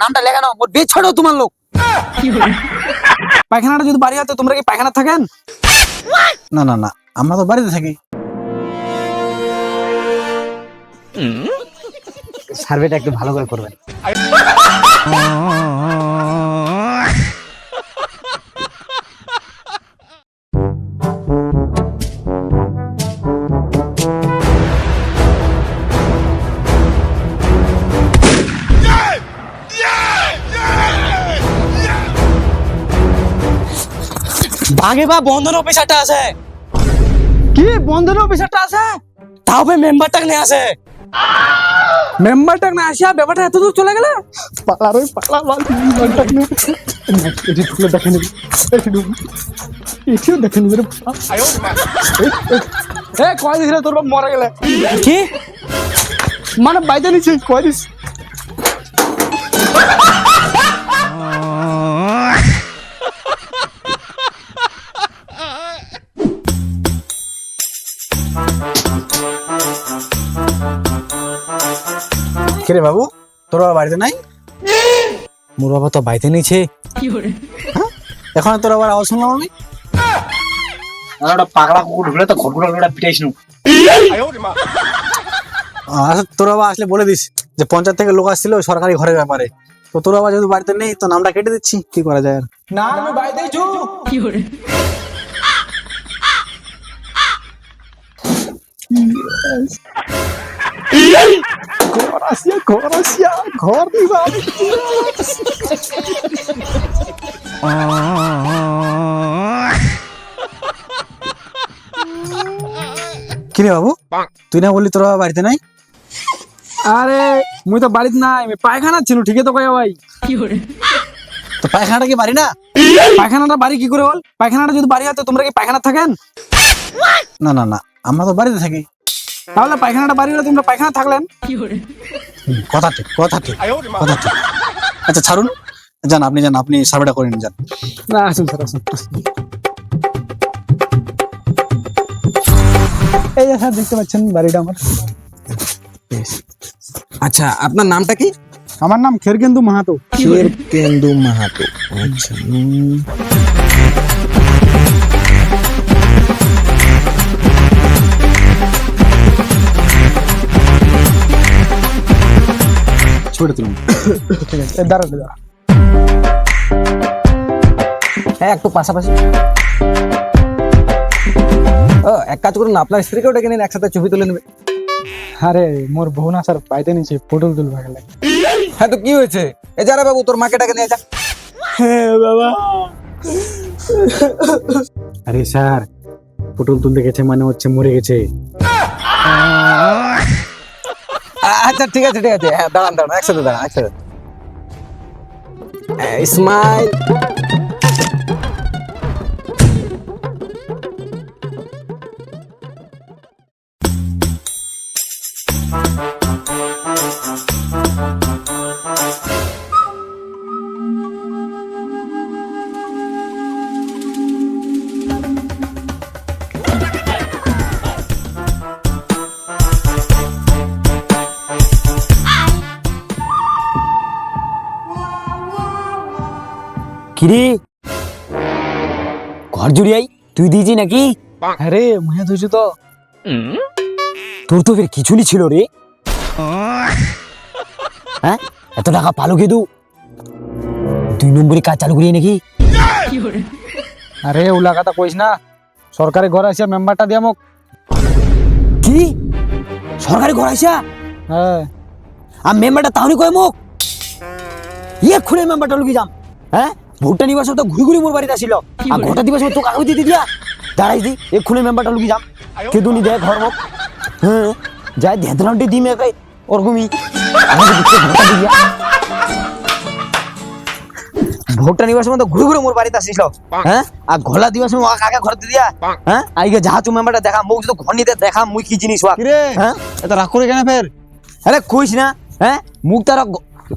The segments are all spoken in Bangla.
নামটা লেখানো মোর বেশ ছোট তোমার লোক। পায়খানাটা যদি বাড়ি হতো তোমরা কি পায়খানা থাকেন? না না না আমরা তো বাড়িতে থাকি। সার্ভেটা একটু ভালো করে করবেন। ভাগে বা বন্ধন অফিসারটা আছে কি বন্ধন অফিসারটা আছে তাও মেম্বারটা নিয়ে আসে মেম্বারটা না আসিয়া ব্যাপারটা এত দূর চলে গেলে পালা রে পালা বাল মেম্বারটা নিয়ে এটি খুলে দেখে নিবি এটি ঢুক এটিও দেখে নিবি রে এ কয় দিস রে তোর বাপ মরে গেলে কি মানে বাইতে নিছিস কয় দিস কিরে বাবু তোর বাবা বাড়িতে নাই? মোর বাবা তো বাইতে নিছে এখন তোর আবার আওয়াজ শুনলাম আমি? ওটা পাগলা কুকুর ঢুকলে তো ঘটগুলো ওটা পিটাইছিল আচ্ছা তোর বাবা আসলে বলে দিস যে পঞ্চায়েত থেকে লোক আসছিল সরকারি ঘরের ব্যাপারে। তো তোর বাবা যেহেতু বাড়িতে নেই তো নামটা কেটে দিচ্ছি কি করা যায় আর? না আমি বাইতে ছু ঘর আসিয়া আসিয়া ঘর দিবা কিরে বাবু? তুই না বললি তোর বাবা বাড়িতে নাই? আরে মুই তো বাড়িতে নাই আমি পায়খানা ছিল ঠিকই তো কয়া ভাই। তো পায়খানাটা কি বাড়ি না? পায়খানাটা বাড়ি কি করে বল? পায়খানাটা যদি বাড়ি হতো তোমরা কি পায়খানা থাকেন? না না না আমরা তো বাড়িতে থাকি। তাহলে পায়খানাটা বাড়ি হলে তোমরা পায়খানা থাকলেন। কথা ঠিক কথা ঠিক কথা ঠিক। আচ্ছা ছাড়ুন। যান আপনি যান আপনি সার্ভেটা করে নিন যান। না আসুন স্যার আসুন। এই যে স্যার দেখতে পাচ্ছেন বাড়িটা আমার। আচ্ছা আপনার নামটা কি? আমার নাম খেরকেন্দু মাহাতো। শের কেন্দু মাহাতো। আচ্ছা দাঁড়া হ্যাঁ একটু পাশাপাশি। ও এক কাজ করুন আপনার নিন একসাথে ছবি তুলে নেবে। আরে মোর না স্যার পাইতে পটল হ্যাঁ তো কি হয়েছে? এ যারা বাবু তোর মাকে ডাকে নিয়ে যা। হ্যাঁ বাবা। আরে স্যার পটল তুলতে গেছে মানে হচ্ছে মরে গেছে। আচ্ছা ঠিক আছে ঠিক আছে। হ্যাঁ দাঁড়ান দাঁড়ান একসাথে দাঁড়ান একসাথে স্মাইল কিরে? ঘর জুড়িয়াই তুই দিয়েছি নাকি? আরে মুহে ধুইছু তো। তোর তো ফের কিছু নি ছিল রে। হ্যাঁ? এত টাকা পালো কেদু দুই নম্বরে কাজ চালু করিয়ে নাকি? আরে ওলা কথা কইস না। সরকারি ঘর আসিয়া মেম্বারটা দিয়া মোক। কি? সরকারি ঘর আসিয়া হ্যাঁ। আর মেম্বারটা তাহলে কয় মোক? ইয়ে খুলে মেম্বারটা লুকি যাম। হ্যাঁ? ভোটটা নিবার সময় তো ঘুরি ঘুরি মোর বাড়িতে আসিল। আর ঘরটা দিবার সময় তো কাগজ দিয়ে দিয়া। দাঁড়াই দি এক্ষুনি মেম্বারটা লুকি যাম। কেদু নি দেয় ঘর মোক হ্যাঁ যাই ধেদলান্টি দি মেয়ে ওরকমই। ভোটটা দিয়া। ভোটটা নিবার সময় তো ঘুরে ঘুরে মোর বাড়িতে আসিস হ্যাঁ আর ঘোলা দিবার সময় ওকে কাকে ঘর দিয়ে। হ্যাঁ আইগে যাহা তুমি মেম্বারটা দেখা মুখ যদি ঘর নিতে দেখা মুই কি জিনিস ওয়া হ্যাঁ? এটা রাগ করে কেন ফের? আরে কইস না হ্যাঁ মুখ তার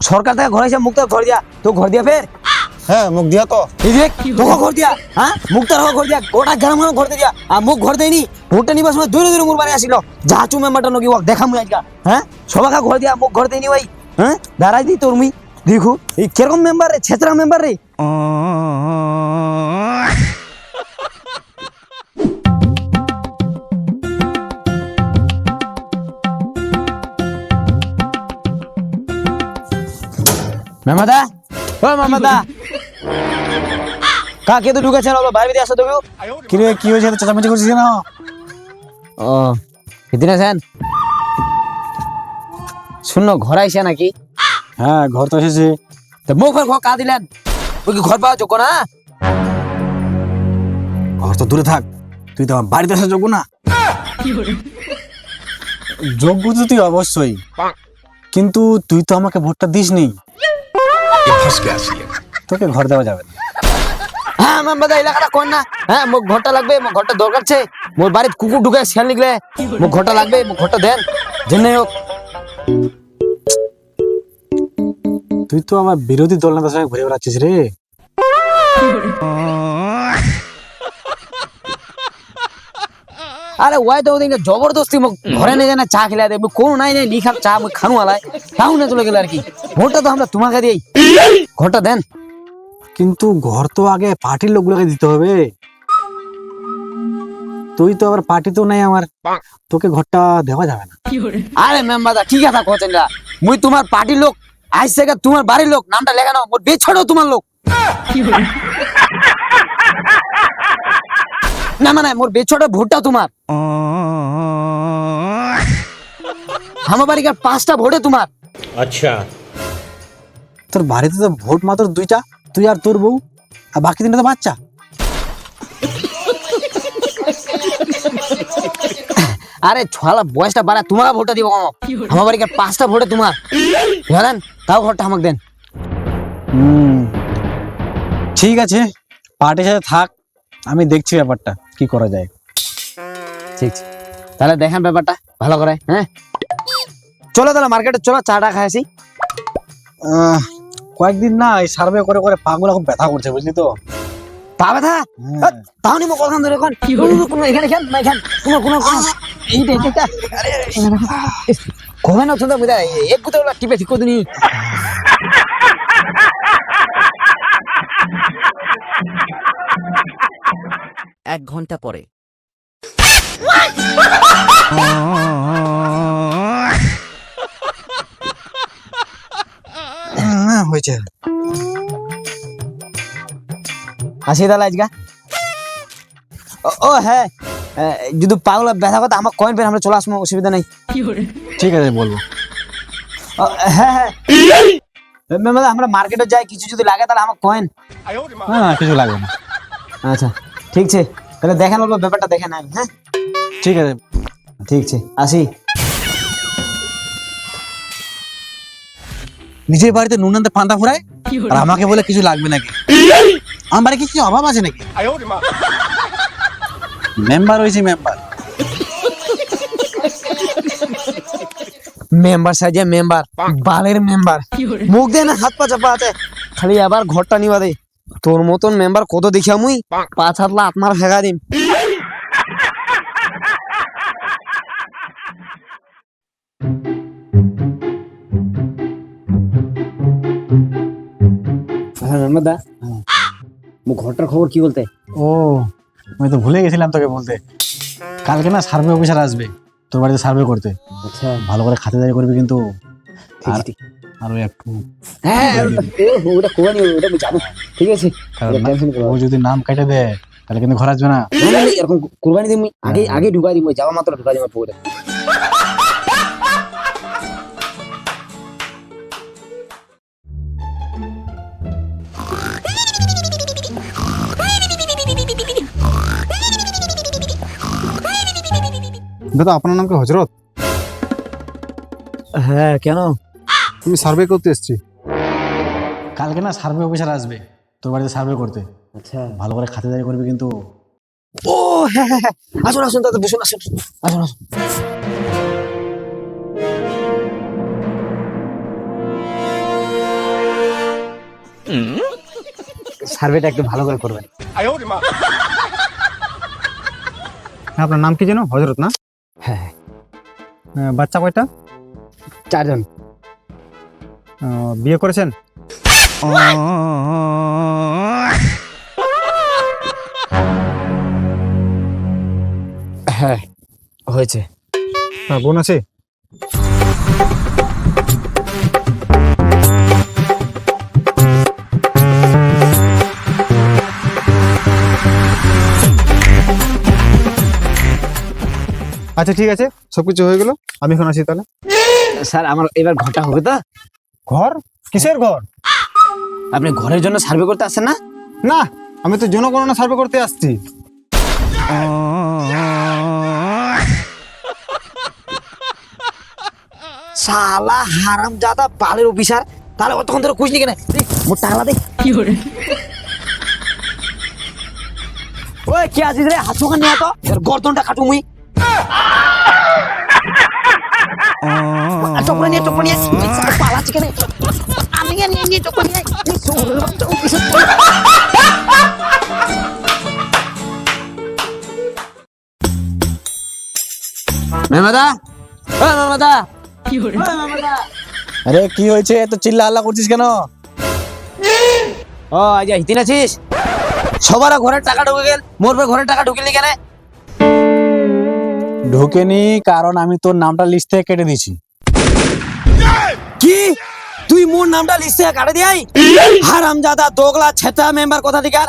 সরকার থেকে ঘর এসে মুখ তার ঘর দিয়া। তো ঘর দিয়া ফের? হ্যাঁ মুখ দিয়া তো। এই দেখ তোকে ঘর দিয়া হ্যাঁ? মুখটা রকম ঘর দিয়া। গোটা গ্রাম ঘর দিয়া। আর মুখ ঘর দেয়নি। ভোটটা নিবার সময় দূরে দূরে মোর বাড়ি আসিল। যা চু মেম্বারটা নকি ওয়াক দেখা মুই আজকা। হ্যাঁ? সবাইকে ঘর দিয়া মুখ ঘর দেয়নি ভাই হ্যাঁ? দাঁড়াই দি তোর মুই। দেখু এই কীরকম মেম্বার রে ছেত্রা মেম্বার রে। মামাদা? ও মামাদা। কাকে তো ঢুকেছেন বাবা বাইরে দিয়ে আসো তো কি রে কি হয়েছে? চেঁচামেচি করছিস কেন? ও শূন্য ঘর আইসে নাকি? হ্যাঁ ঘর তো এসেছে। তো মুখ ঘর কা দিলেন। ওই কি ঘর পাওয়া যোগ্য না? ঘর তো দূরে থাক। তুই তো আমার বাড়িতে আসা যোগ্য না। যোগ্য তো তুই অবশ্যই। কিন্তু তুই তো আমাকে ভোটটা দিস নি তোকে ঘর দেওয়া যাবে না। হ্যাঁ এলাকাটা না। হ্যাঁ মুখ ঘরটা লাগবে ঘরটা দরকার ছে। মোর বাড়িতে কুকুর ঢুকে শিয়াল নিকলে মুখ ঘরটা লাগবে ঘরটা দেন। জেনে হোক। তুই তো আমার বিরোধী দল নেতার সঙ্গে ঘুরে বেড়াচ্ছিস রে। আরে ওয়াই তো ওদিকে জবরদস্তি মুখ ঘরে নিয়ে জানা চা খেলা দেবে কোন নাই নাই লিখার চা মুখ খানু আলাই। তাও না চলে গেল আর কি। ভোটটা তো আমরা তোমাকে দিই ঘরটা দেন। কিন্তু ঘর তো আগে পার্টির লোকগুলোকে দিতে হবে। তুই তো আবার পার্টি তো নাই আমার। তোকে ঘরটা দেওয়া যাবে না। আরে ম্যাম বাদা কি কথা কোচেন না মুই তোমার পার্টির লোক আইস তোমার বাড়ির লোক নামটা লেখানো মোর বেছড়ো তোমার লোক। না মানে মোর বেছড়ো ভোটটা তোমার। আমার বাড়িকার পাঁচটা ভোটে তোমার। আচ্ছা। তোর বাড়িতে তো ভোট মাত্র দুইটা। তুই আর তোর বউ? আর বাকি তিনটা তো বাচ্চা। আরে ছলা বয়সটা বাড়া তোমার ভোটটা দিব আমার বাড়িকার পাঁচটা ভোটে তোমার। জানেন তাও ভোটটা আমাকে দেন। ঠিক আছে পার্টির সাথে থাক আমি দেখছি ব্যাপারটা কি করা যায়। ঠিক আছে। তাহলে দেখেন ব্যাপারটা ভালো করে হ্যাঁ? চলো তাহলে মার্কেটে চলো চাটা খাইছি। আহ, কয়েকদিন না এই সার্ভে করে করে পাগুলো খুব ব্যথা করছে বুঝলি তো? পা ব্যথা? হ্যাঁ। কখন ধরে এখন কোনো এখানে খেন না এখান কোনো কোনো কোনো আরে না। শুনতে বুঝা? এক ওলা টিপে ঠিক দিনি। এক ঘণ্টা পরে। হয়েছে। আসি তাহলে আজকা। ও, হ্যাঁ। যদি পাগলা ব্যথা কথা আমার কয়েন পেন আমরা চলে আসব অসুবিধা নেই। ঠিক আছে বলব। হ্যাঁ হ্যাঁ। আমরা মার্কেটে যাই কিছু যদি লাগে তাহলে আমার কয়েন হ্যাঁ কিছু লাগবে না। আচ্ছা ঠিক আছে। তাহলে দেখেন অল্প ব্যাপারটা দেখেন আমি হ্যাঁ? ঠিক আছে। ঠিক আছে আসি। নিজের বাড়িতে নুন আনতে পান্তা ফুরায়? আর আমাকে বলে কিছু লাগবে নাকি? আমার বাড়ি কিছু অভাব আছে নাকি? মেম্বার হয়েছি মেম্বার। মেম্বার সাইজে মেম্বার বালের মেম্বার। মুখ দিয়ে না হাত পা চাপা আছে। খালি আবার ঘরটা নিবা দে। তোর মতন মেম্বার কত দেখিয়া মুই পাঁচ হাত লা আত্মার ফেগা দিম। দা ঘরটার খবর কি বলতে? ও আমি তো ভুলে গেছিলাম তোকে বলতে। কালকে না সার্ভে অফিসার আসবে তোর বাড়িতে সার্ভে করতে। আচ্ছা। ভালো করে খাতিরদারি করবি কিন্তু। আর- ঠিক। একটু হ্যাঁ ও, ওটা আমি ঠিক আছে। কারণ ওটা tension করো। না। ও যদি নাম কেটে দেয় তাহলে কিন্তু ঘর আসবে না। না, না, না, এরকম কুরবানি দিম আগে আগে ঢুকাই দিম যাওয়া মাত্র ঢুকাই দিম পুকুরে। দাদা আপনার নাম কি হজরত? হ্যাঁ কেন? আমি সার্ভে করতে এসেছি। কালকে না সার্ভে অফিসার আসবে তোর বাড়িতে সার্ভে করতে। আচ্ছা। ভালো করে খাতিরদারি করবি কিন্তু। ও হ্যাঁ হ্যাঁ হ্যাঁ। আসুন আসুন দাদা বসুন আসুন। আসুন আসুন। সার্ভেটা একটু ভালো করে করবেন। হ্যাঁ আপনার নাম কি যেন? হজরত না? হ্যাঁ। বাচ্চা কয়টা? চারজন। বিয়ে করেছেন? হ্যাঁ হয়েছে। হ্যাঁ বোন আছে? আচ্ছা ঠিক আছে সবকিছু হয়ে গেল আমি এখন আসি তাহলে। স্যার আমার এবার ঘরটা হবে তো? ঘর? কিসের ঘর? আপনি ঘরের জন্য সার্ভে করতে আসছেন না? না আমি তো জনগণনা সার্ভে করতে আসছি। শালা হারাম জাদা পালের অফিসার। তাহলে অতক্ষণ ধরে খুঁজনি কেন? মোর টাকলা দে। কি করে? ওই কে আছিস রে? হাত চোখান নিয়ে তো। গর্দনটা কাটু মুই। নিয়ে চোখ নিয়ে পালাচ্ছি কেন আমি নিয়ে নিয়ে চোখ নিয়ে এই শহরের বাচ্চা অফিসার মেমাদা? ও মেমাদা। আরে কি হয়েছে? এত চিল্লা আল্লাহ করছিস কেন? ও আজ হিতিন আছিস? সবার ঘরের টাকা ঢুকে গেল। মোর পর ঘরের টাকা ঢুকিলি কেন? ঢুকেনি কারণ আমি তোর নামটা লিস্ট থেকে কেটে দিয়েছি। কি? তুই মোর নামটা লিস্টে কাটে দিয়াই? হারামজাদা দোগলা ছেতা মেম্বার কথা দিকার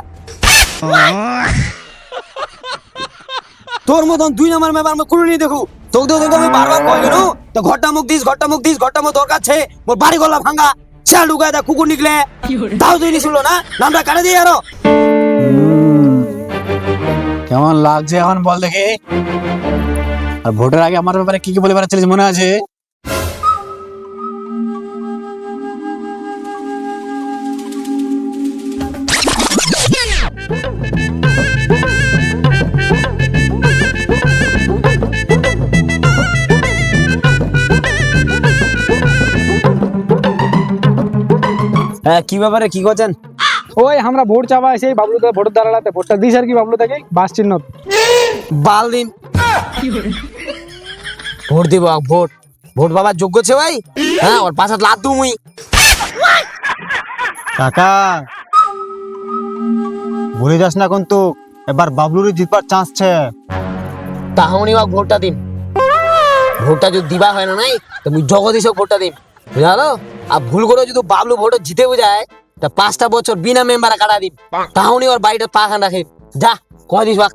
তোর মতন দুই নম্বর মেম্বার আমি কোনো নিয়ে দেখু। তোকে তো তোকে আমি বারবার কই গেল তো ঘরটা মুখ দিস ঘরটা মুখ দিস ঘরটা মুখ দরকার আছে। মোর বাড়ি গলা ভাঙা। শেয়াল ঢুকায় দা কুকুর নিকলে। তাও তুই নিছিল না? নামটা কাটে দিয়ে আরও। কেমন লাগছে এখন বল দেখে? আর ভোটের আগে আমার ব্যাপারে কি কি বলে বেড়াচ্ছিলিস মনে আছে? হ্যাঁ কি ব্যাপারে? কি করছেন? ওই আমরা ভোট চাবা সেই বাবলু দা ভোটের দাঁড়াতে ভোটটা দিস আর কি বাবলু বাস চিহ্ন। বাল দিন ভোট দিব ভোট। ভোট বাবার যোগ্য ছে ভাই? হ্যাঁ ওর পাশে লাত দু মুই। কাকা ভুলে যাস না কিন্তু এবার বাবলুরই জিতবার চান্স ছে। তাহনি ওয়াক ভোটটা দিন। ভোটটা যদি দিবা হয় না নাই তো মুই জগদীশক ভোটটা দিন বুঝালো আর ভুল করে যদি বাবলু ভোট জিতে যায় তা পাঁচটা বছর বিনা মেম্বার কাটা দিন তাহনি ওর বাড়িটা পাখান রাখে। যা কয় দিস বাক?